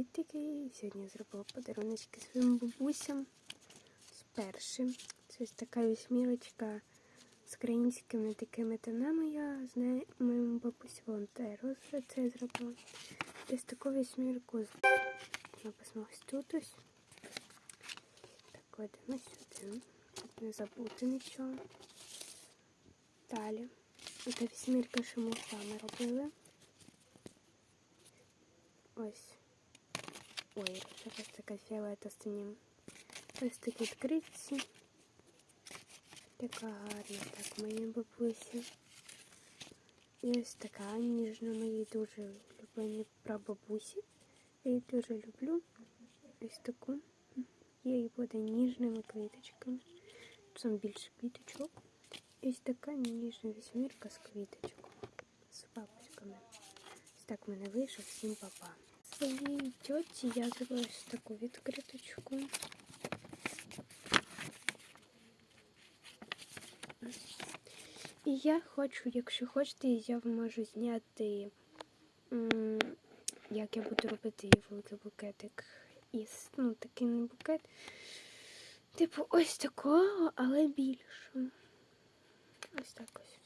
Привітики! Сьогодні я зробила подаруночки своїм бабусям. З першим. Це ось така вісьмірочка з українськими такими тонами. Я знаю моєму бабусі волонтеру за це зробила. Ось таку вісьмірку з написано ось тут ось. Так, кладемо сюди. Щоб не забути нічого. Далі. Це вісьмірка, що ми саме робили. Ось. Ой, зараз така фіолета з ним. Ось такі відкриті. Така гарна, так, моїй бабусі. І ось така ніжна моїй дуже улюбленій прабабусі. Я її дуже люблю. Ось таку. Їй буде ніжними квіточками. Там більше квіточок. І ось така ніжна вісьмірка з квіточок. Так в мене вийшов всім папа. Своїй тьоті я зробила таку відкриточку. І я хочу, якщо хочете, я можу зняти, як я буду робити великий букетик. Із, ну, такий не букет. Типу ось такого, але більше. Ось так ось.